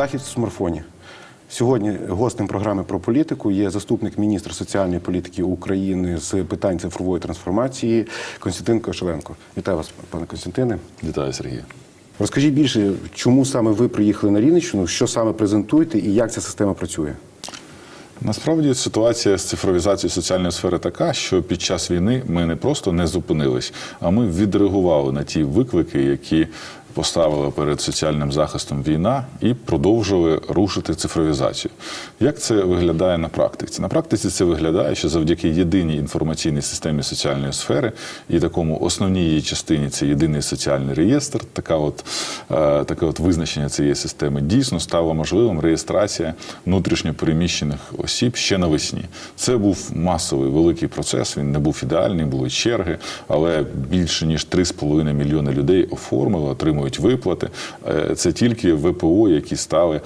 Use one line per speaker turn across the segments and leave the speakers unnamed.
захід в смартфоні. Сьогодні гостем програми про політику є заступник міністра соціальної політики України з питань цифрової трансформації Константин Кошеленко. Вітаю вас, пане Константине.
Вітаю, Сергій.
Розкажіть більше, чому саме ви приїхали на Рівненщину, що саме презентуєте і як ця система працює?
Насправді ситуація з цифровізацією соціальної сфери така, що під час війни ми не просто не зупинились, а ми відреагували на ті виклики, які поставила перед соціальним захистом війна, і продовжили рушити цифровізацію. Як це виглядає на практиці? На практиці це виглядає, що завдяки єдиній інформаційній системі соціальної сфери і такому основній її частині це єдиний соціальний реєстр. Така от е, таке от визначення цієї системи дійсно стало можливим реєстрація внутрішньо переміщених осіб ще навесні. Це був масовий великий процес. Він не був ідеальний, були черги, але більше ніж 3,5 мільйони людей оформили, отримують виплати. Е, Це тільки ВПО, які стали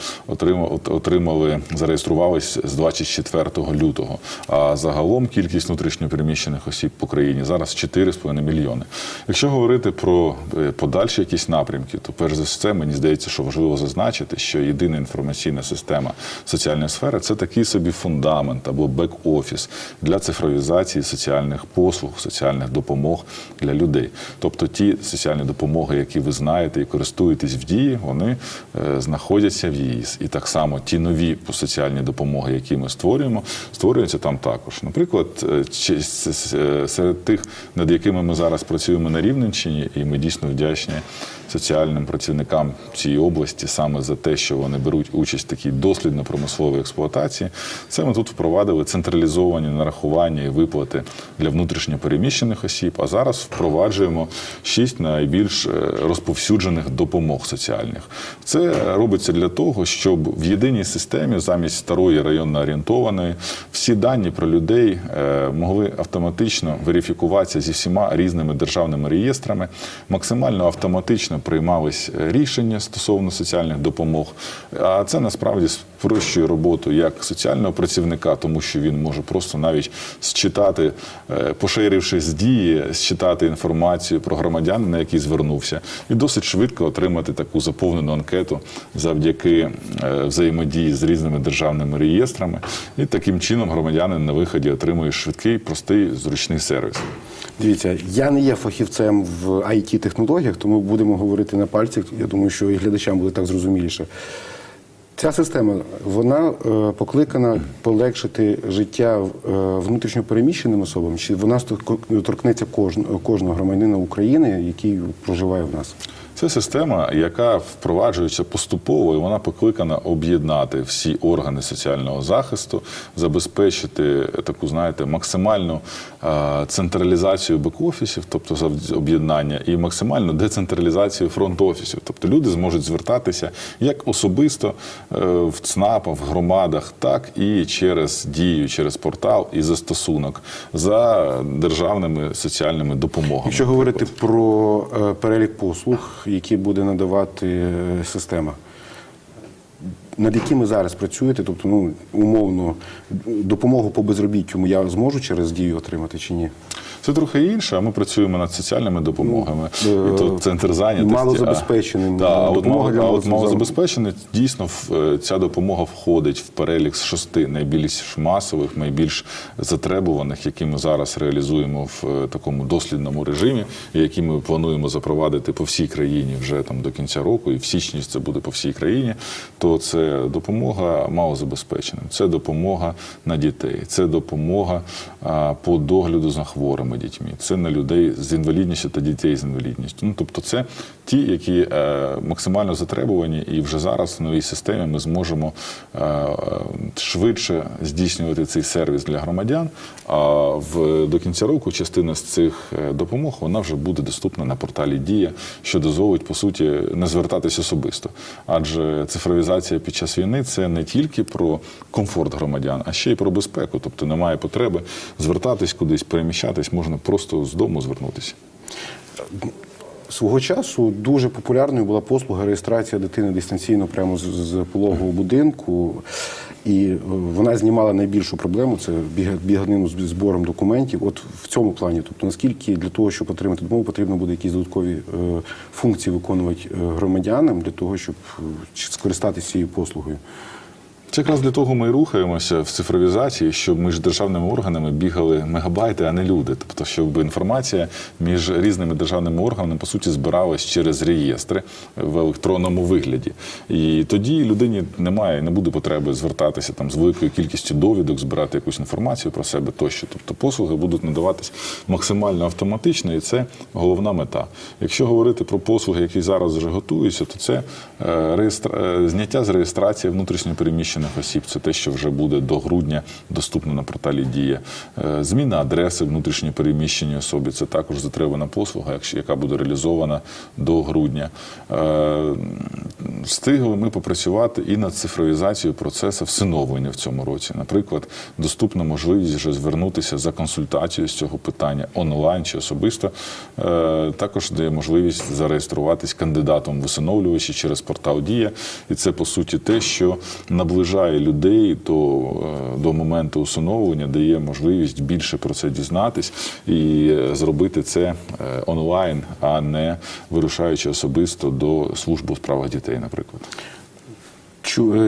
отримали, зареєструвались з 24 лютого. А загалом кількість внутрішньо переміщених осіб по країні зараз 4,5 мільйони. Якщо говорити про е, подальші якісь напрямки, то перш за все мені здається, що важливо зазначити, що єдина інформаційна система соціальної сфери це такий собі фундамент або бек-офіс для цифровізації соціальних послуг, соціальних допомог для людей. Тобто ті соціальні допомоги, які ви знаєте і користуєтесь в дії, вони е, знаходяться в її. І так само ті нові соціальні допомоги, які ми створюємо, створюються там також. Наприклад, е, е, серед тих, над якими ми зараз працюємо на Рівненщині, і ми дійсно вдячні соціальним працівникам цієї області саме за те, що вони беруть участь в такій дослідно-промисловій експлуатації. Це ми тут впровадили централізовані нарахування і виплати для внутрішньо переміщених осіб. А зараз впроваджуємо шість найбільш е, розповсюджених допомог соціальних. Це робиться для того, щоб в єдиній системі замість старої районно орієнтованої всі дані про людей е, могли автоматично верифікуватися зі всіма різними державними реєстрами, максимально автоматично приймались е, рішення стосовно соціальних допомог. А це насправді спрощує роботу як соціального працівника, тому що він може просто навіть считати, е, поширивши з дії, считати інформацію про громадянина, на який звернувся, і досить швидко отримати таку заповнену анкету завдяки е, взаємодії з різними державними реєстрами. І таким чином громадянин на виході отримує швидкий, простий, зручний сервіс.
Дивіться, я не є фахівцем в it технологіях тому будемо говорити на пальцях. Я думаю, що і глядачам буде так зрозуміліше. Ця система вона е, покликана полегшити життя е, внутрішньопереміщеним особам, чи вона торкнеться кожного громадянина України, який проживає в нас?
Це система, яка впроваджується поступово, і вона покликана об'єднати всі органи соціального захисту, забезпечити таку, знаєте, максимальну централізацію бек-офісів, тобто об'єднання, і максимальну децентралізацію фронт-офісів. Тобто люди зможуть звертатися як особисто е, в ЦНАПах, в громадах, так і через дію, через портал і застосунок за державними соціальними допомогами.
Якщо говорити про е, перелік послуг, які буде надавати е, система, над якими зараз працюєте, тобто, ну умовно, допомогу по безробіттю я зможу через дію отримати чи ні?
Це трохи інше. Ми працюємо над соціальними допомогами.
Ну,
і тут центр зайнятості.
малозабезпеченим.
Да, а от, мало, а от
малозабезпечених
дійсно е, ця допомога входить в перелік з шести найбільш масових, найбільш затребуваних, які ми зараз реалізуємо в е, такому дослідному режимі, які ми плануємо запровадити по всій країні вже там до кінця року, і в січні це буде по всій країні. То це допомога малозабезпеченим, це допомога на дітей, це допомога по догляду за хворими дітьми, це на людей з інвалідністю та дітей з інвалідністю. Ну тобто, це ті, які е, максимально затребувані, і вже зараз в новій системі ми зможемо е, швидше здійснювати цей сервіс для громадян. А в до кінця року частина з цих е, допомог вона вже буде доступна на порталі Дія, що дозволить по суті не звертатись особисто. Адже цифровізація під час війни це не тільки про комфорт громадян, а ще й про безпеку. Тобто немає потреби звертатись кудись, переміщатись, можна просто з дому звернутися.
Свого часу дуже популярною була послуга реєстрація дитини дистанційно прямо з, з пологового будинку. І е, вона знімала найбільшу проблему це біга- біганину з збором документів. От в цьому плані, тобто наскільки для того, щоб отримати допомогу, потрібно буде якісь додаткові е, функції виконувати е, громадянам для того, щоб скористатися цією послугою.
Це якраз для того ми і рухаємося в цифровізації, щоб між державними органами бігали мегабайти, а не люди. Тобто, щоб інформація між різними державними органами по суті збиралась через реєстри в електронному вигляді. І тоді людині немає, не буде потреби звертатися там з великою кількістю довідок, збирати якусь інформацію про себе тощо. Тобто послуги будуть надаватись максимально автоматично, і це головна мета. Якщо говорити про послуги, які зараз вже готуються, то це е, реєстра... е, зняття з реєстрації внутрішньопереміщених осіб. Це те, що вже буде до грудня доступно на порталі Дія. Е, Зміна адреси внутрішньопереміщеній особі. Це також затребана послуга, яка буде реалізована до грудня. Е, Встигли ми попрацювати і над цифровізацією процесу всиновлення в цьому році. Наприклад, доступна можливість вже звернутися за консультацією з цього питання онлайн чи особисто. Е, Також дає можливість зареєструватись кандидатом в усиновлювачі через портал Дія. І це по суті те, що наближає людей до, е, до моменту усиновлення, дає можливість більше про це дізнатись і е, зробити це е, онлайн, а не вирушаючи особисто до служби у справах дітей, наприклад.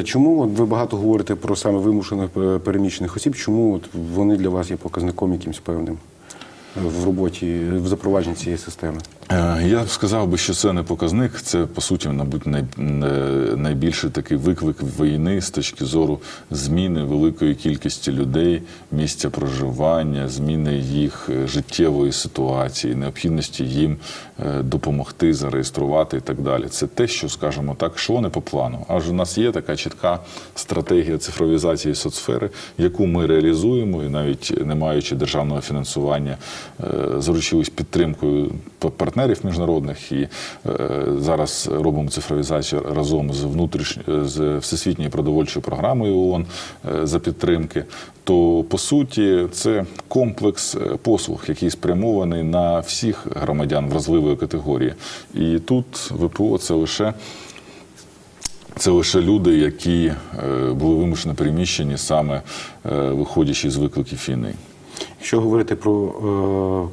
Чому от ви багато говорите про саме вимушених переміщених осіб? Чому от вони для вас є показником якимсь певним в роботі, в запровадженні цієї системи?
Е, Я сказав би, що це не показник, це по суті, мабуть, найбільший такий виклик війни з точки зору зміни великої кількості людей, місця проживання, зміни їх е, життєвої ситуації, необхідності їм е, допомогти, зареєструвати і так далі. Це те, що скажімо так, йшло не по плану. Аж у нас є така чітка стратегія цифровізації соцсфери, яку ми реалізуємо, і навіть не маючи державного фінансування, заручились підтримкою п- партнерів міжнародних і е, зараз робимо цифровізацію разом з внутріш... з всесвітньою продовольчою програмою ООН е, за підтримки. То по суті це комплекс е, послуг, який спрямований на всіх громадян вразливої категорії. І тут ВПО це лише це лише люди, які були вимушено переміщені саме виходячи з викликів війни.
Якщо говорити про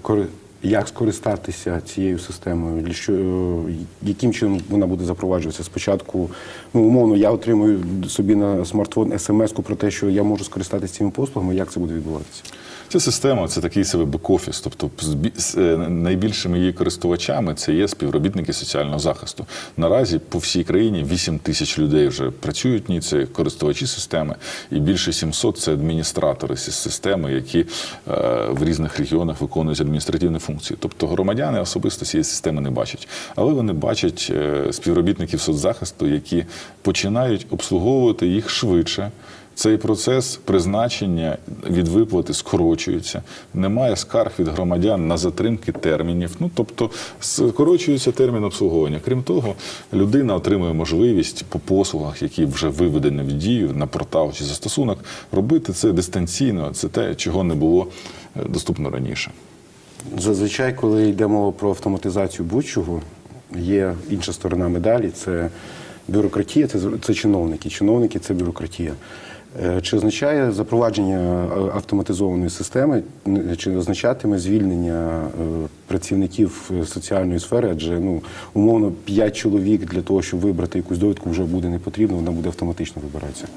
як скористатися цією системою, для що, е, яким чином вона буде запроваджуватися? Спочатку, ну умовно, я отримую собі на смартфон смс-ку про те, що я можу скористатися цими послугами, як це буде відбуватися?
Ця система це такий себе бек-офіс, тобто з е, найбільшими її користувачами це є співробітники соціального захисту. Наразі по всій країні 8 тисяч людей вже працюють в ній, це користувачі системи, і більше 700 – це адміністратори системи, які е, в різних регіонах виконують адміністративні функції. Тобто громадяни особисто цієї системи не бачать, але вони бачать е, співробітників соцзахисту, які починають обслуговувати їх швидше. Цей процес призначення від виплати скорочується. Немає скарг від громадян на затримки термінів. Ну тобто скорочується термін обслуговування. Крім того, людина отримує можливість по послугах, які вже виведені в дію на портал чи застосунок, робити це дистанційно. Це те, чого не було е, доступно раніше.
Зазвичай, коли йде мова про автоматизацію будь-чого, є інша сторона медалі це бюрократія, це, це чиновники. Чиновники це бюрократія. Е, Чи означає запровадження е, автоматизованої системи, н- чи означатиме звільнення е, працівників е, соціальної сфери? Адже ну умовно 5 чоловік для того, щоб вибрати якусь довідку, вже буде не потрібно, вона буде автоматично вибиратися.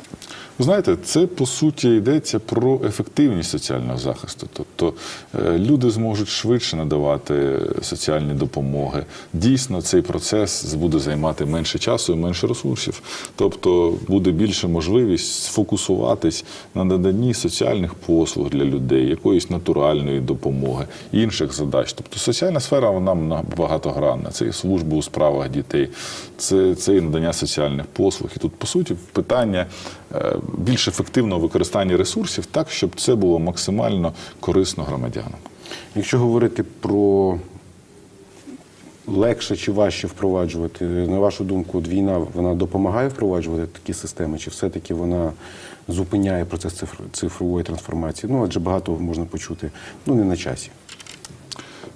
Ви знаєте, це по суті йдеться про ефективність соціального захисту. Тобто е, люди зможуть швидше надавати соціальні допомоги. Дійсно, цей процес буде займати менше часу і менше ресурсів. Тобто буде більше можливість сфокусуватись на наданні соціальних послуг для людей, якоїсь натуральної допомоги, інших задач. Тобто соціальна сфера вона багатогранна. Це і служба у справах дітей, це, це і надання соціальних послуг. І тут, по суті, питання е, більш ефективного використання ресурсів так, щоб це було максимально корисно громадянам.
Якщо говорити про легше чи важче впроваджувати, на вашу думку, війна вона допомагає впроваджувати такі системи, чи все-таки вона зупиняє процес цифр- цифрової трансформації? Ну, адже багато можна почути, ну не на часі.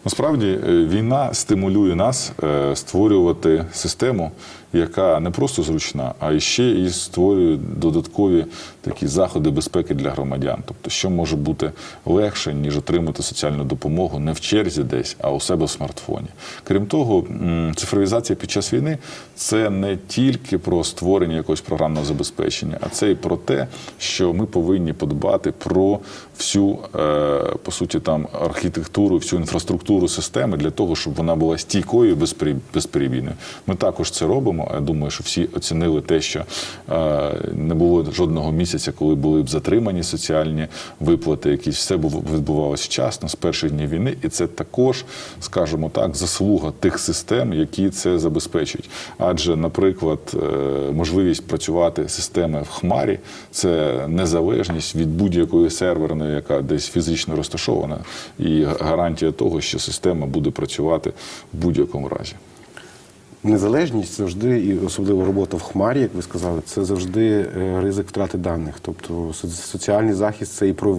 Насправді е, війна стимулює нас е, створювати систему, яка не просто зручна, а ще і створює додаткові такі заходи безпеки для громадян. Тобто, що може бути легше, ніж отримати соціальну допомогу не в черзі десь, а у себе в смартфоні. Крім того, цифровізація під час війни це не тільки про створення якогось програмного забезпечення, а це і про те, що ми повинні подбати про всю е, по суті там архітектуру, всю інфраструктуру системи для того, щоб вона була стійкою і безперебійною. Ми також це робимо. Я думаю, що всі оцінили те, що е, не було жодного місяця, коли були б затримані соціальні виплати, якісь все відбувалося вчасно з перших днів війни, і це також, скажімо так, заслуга тих систем, які це забезпечують. Адже, наприклад, е, можливість працювати системи в хмарі це незалежність від будь-якої серверної, яка десь фізично розташована, і гарантія того, що система буде працювати в будь-якому разі.
Незалежність завжди, і особливо робота в хмарі, як ви сказали, це завжди е, ризик втрати даних. Тобто соціальний захист це і про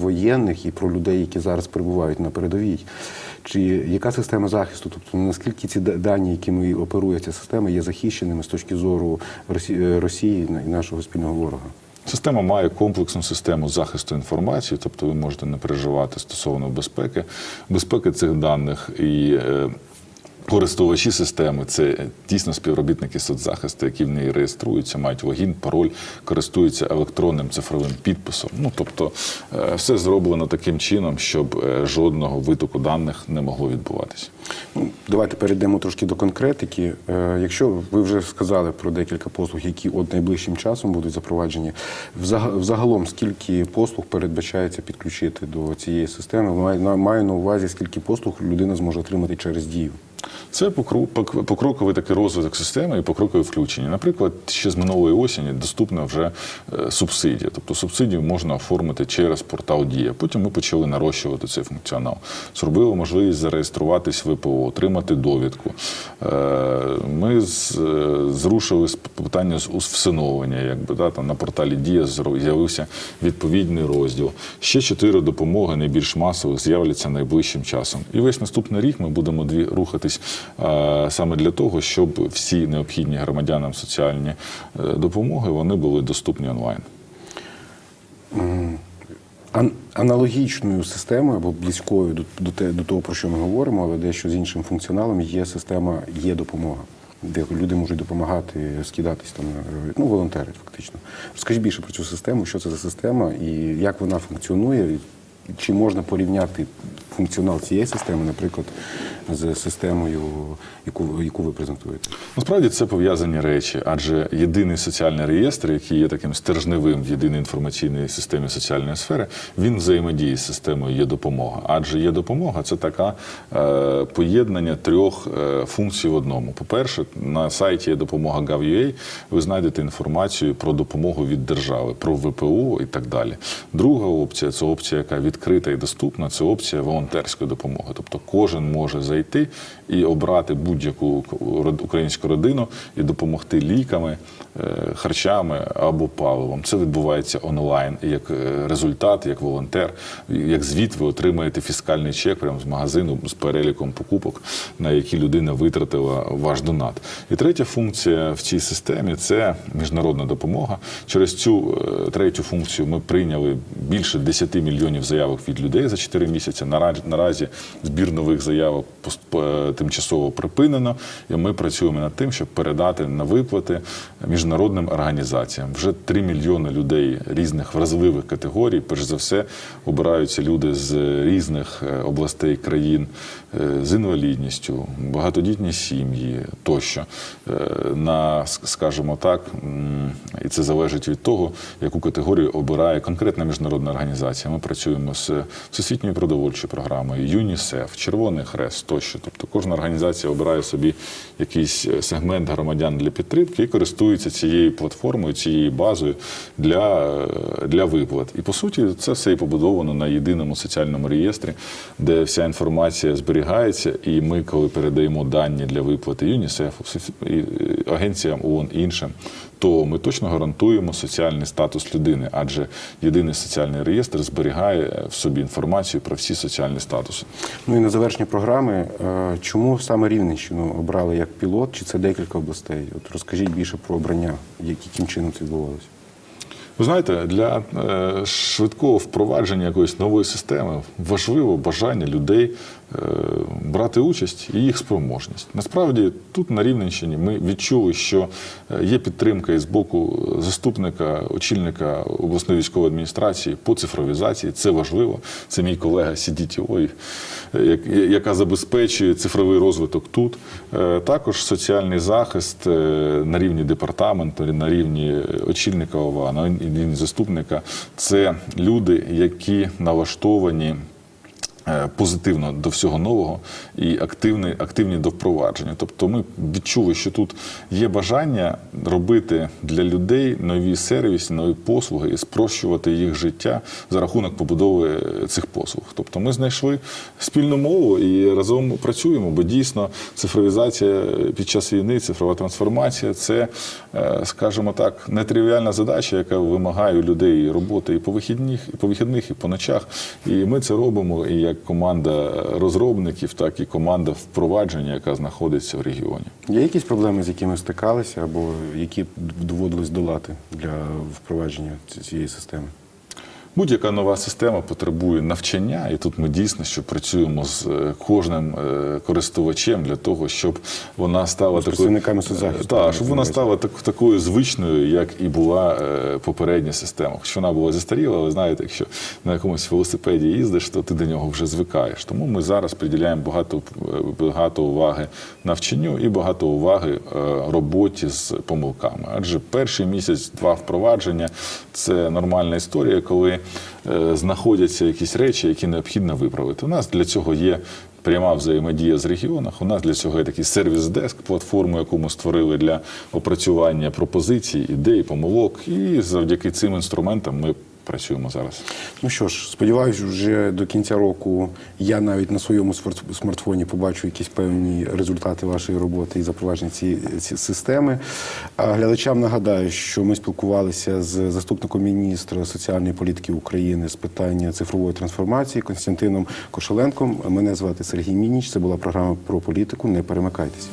воєнних, і про людей, які зараз перебувають на передовій. Чи яка система захисту? Тобто наскільки ці дані, якими оперує ця система, є захищеними з точки зору Росії і нашого спільного ворога?
Система має комплексну систему захисту інформації, тобто ви можете не переживати стосовно безпеки, безпеки цих даних і. Користувачі системи це дійсно співробітники соцзахисту, які в неї реєструються, мають логін, пароль, користуються електронним цифровим підписом. Ну тобто, е, все зроблено таким чином, щоб е, жодного витоку даних не могло відбуватися.
Ну, Давайте перейдемо трошки до конкретики. Е, Якщо ви вже сказали про декілька послуг, які от найближчим часом будуть запроваджені, взаг- взагалом скільки послуг передбачається підключити до цієї системи? Маю на увазі, скільки послуг людина зможе отримати через дію.
Це покроковий такий розвиток системи і покрокове включення. Наприклад, ще з минулої осені доступна вже е, субсидія. Тобто субсидію можна оформити через портал Дія. Потім ми почали нарощувати цей функціонал. Зробили можливість зареєструватись в ВПО, отримати довідку. Е, Ми е, зрушили питання з усиновлення. Якби да, там на порталі Дія з'явився відповідний розділ. Ще чотири допомоги найбільш масових з'являться найближчим часом. І весь наступний рік ми будемо рухатись е, саме для того, щоб всі необхідні громадянам соціальні е, допомоги вони були доступні онлайн.
Аналогічною системою або близькою до, до, те, до того, про що ми говоримо, але дещо з іншим функціоналом є система є допомога, де люди можуть допомагати скидатись там ну, волонтери, фактично. Розкажіть більше про цю систему, що це за система і як вона функціонує, чи можна порівняти функціонал цієї системи, наприклад, з системою, яку, яку ви презентуєте?
Насправді це пов'язані речі, адже єдиний соціальний реєстр, який є таким стержневим в єдиній інформаційній системі соціальної сфери, він взаємодіє з системою є допомога. Адже є допомога це така е, поєднання трьох е, функцій в одному. По-перше, на сайті є допомога Gov.ua ви знайдете інформацію про допомогу від держави, про ВПО і так далі. Друга опція це опція, яка відкрита і доступна. Це опція волонтерської допомоги. Тобто кожен може зайти і обрати будь-яку українську родину і допомогти ліками, харчами або паливом. Це відбувається онлайн. Як е, результат, як волонтер, як звіт, ви отримаєте фіскальний чек прямо з магазину з переліком покупок, на які людина витратила ваш донат. І третя функція в цій системі це міжнародна допомога. Через цю е, третю функцію ми прийняли більше 10 мільйонів заявок від людей за 4 місяці. Наразі, збір нових заявок е, тимчасово припинено, і ми працюємо над тим, щоб передати на виплати міжнародним організаціям. Вже 3 мільйони людей різних вразливих категорій. Перш за все, обираються люди з різних е, областей країн е, з інвалідністю, багатодітні сім'ї тощо. Е, На, скажімо так, і це залежить від того, яку категорію обирає конкретна міжнародна організація. Ми працюємо з всесвітньою продовольчою програмою, ЮНІСЕФ, Червоний Хрест тощо. Тобто кожна організація обирає собі якийсь сегмент громадян для підтримки і користується цією платформою, цією базою для, для виплат. І по суті, це все і побудовано на єдиному соціальному реєстрі, де вся інформація зберігається. І ми, коли передаємо дані для виплати ЮНІСЕФ, е, агенціям ООН іншим, то ми точно гарантуємо соціальний статус людини, адже єдиний соціальний реєстр зберігає в собі інформацію про всі соціальні статуси.
Ну і на завершення програми, е, чому саме Рівненщину обрали як пілот, чи це декілька областей? От розкажіть більше про обрання, як- яким чином це відбувалося.
Ви знаєте, для е, швидкого впровадження якоїсь нової системи важливо бажання людей е, брати участь і їх спроможність. Насправді, тут на Рівненщині ми відчули, що е, є підтримка із боку заступника, очільника обласної військової адміністрації по цифровізації. Це важливо. Це мій колега Сідітєвой, як- яка забезпечує цифровий розвиток тут. Е, Також соціальний захист е, на рівні департаменту, на рівні очільника ОВА, на рівні заступника. Це люди, які налаштовані. Е, Позитивно до всього нового і активні, активні до впровадження. Тобто ми відчули, що тут є бажання робити для людей нові сервіси, нові послуги і спрощувати їх життя за рахунок побудови цих послуг. Тобто ми знайшли спільну мову і разом працюємо, бо дійсно цифровізація під час війни, цифрова трансформація це, е, скажімо так, нетривіальна задача, яка вимагає у людей роботи і по вихідних, і по вихідних, і по ночах. І ми це робимо і як команда розробників, так і команда впровадження, яка знаходиться в регіоні.
Є якісь проблеми, з якими стикалися, або які доводилось долати для впровадження цієї системи?
Будь-яка нова система потребує навчання, і тут ми дійсно що працюємо з е, кожним е, користувачем для того, щоб вона стала
З представниками соцзахисту,
Так, щоб вона стала так, такою звичною, як і була е, попередня система. Хоч вона була застаріла, ви знаєте, якщо на якомусь велосипеді їздиш, то ти до нього вже звикаєш. Тому ми зараз приділяємо багато, е, багато уваги навчанню і багато уваги е, роботі з помилками. Адже перший місяць-два впровадження це нормальна історія, коли е, знаходяться якісь речі, які необхідно виправити. У нас для цього є. Пряма взаємодія з регіонах. У нас для цього є такий сервіс-деск, платформу, яку ми створили для опрацювання пропозицій, ідей, помилок. І завдяки цим інструментам ми працюємо зараз.
Ну що ж, сподіваюся, вже до кінця року я навіть на своєму смарт- смартфоні побачу якісь певні результати вашої роботи і запровадження цієї ці системи. А глядачам нагадаю, що ми спілкувалися з заступником міністра соціальної політики України з питання цифрової трансформації Константином Кошеленком. Мене звати Сергій Мініч. Це була програма про політику. Не перемикайтеся.